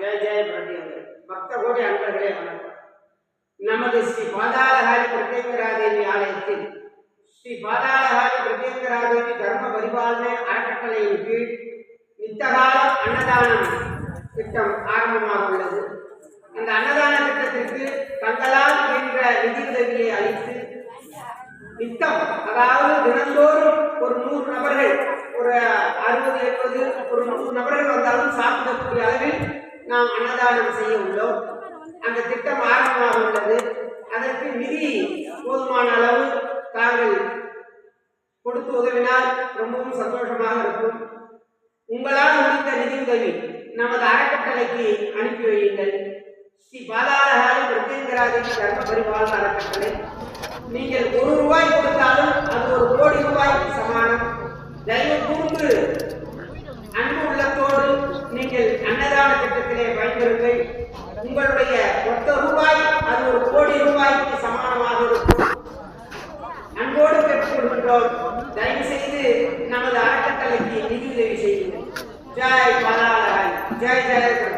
ஜெய ஜெய பிரதேவரே பக்த கோடி அன்பர்களே வணக்கம். நமது ஸ்ரீ பாதாளஹாரி பிரத்யேகராதேவி ஆலயத்தில் ஸ்ரீ பாதாளஹாரி பிரத்யேகராதேவி தர்ம பரிபாலனை அறக்கட்டளையின் கீழ் நித்தகால அன்னதானம் திட்டம் ஆரம்பமாக உள்ளது. அந்த அன்னதான திட்டத்திற்கு தங்களால் என்ற நிதியுதவியை அளித்து நித்தம் அதாவது தினந்தோறும் ஒரு நூறு நபர்கள் ஒரு அறுபது எழுபது ஒரு நூறு நபர்கள் வந்தாலும் சாப்பிடக்கூடிய அளவில் நாம் அன்னதானம் செய்ய உள்ளோம். அந்த திட்டம் ஆரம்பமாக உள்ளது. அதற்கு நிதி போதுமான அளவு தாங்கள் கொடுத்து உதவினால் ரொம்பவும் சந்தோஷமாக இருக்கும். உங்களால் முடிந்த நிதியுதவி நமது அறக்கட்டளைக்கு அனுப்பி வையுங்கள். ஸ்ரீ பாதாளகாரி பிரத்யேகராஜி தர்ம பரிபாலன அறக்கட்டளை. நீங்கள் ஒரு ரூபாய் கொடுத்தாலும் அது ஒரு கோடி ரூபாய்க்கு சமானம் தயவு கூர்ந்து அன்பு உள்ளத்தோடு நீங்கள் அன்னதான திட்டத்திலே பயன்பெறுங்கள் உங்களுடைய மொத்த ரூபாய் அது ஒரு கோடி ரூபாய்க்கு சமானமாக இருக்கும். அன்போடு பெற்றுக்கொள்கின்றோம் தயவு செய்து நமது அறக்கட்டளைக்கு நிதியுதவி செய்யுங்கள். ஜெய் மலாலாய் ஜெய் ஜெய.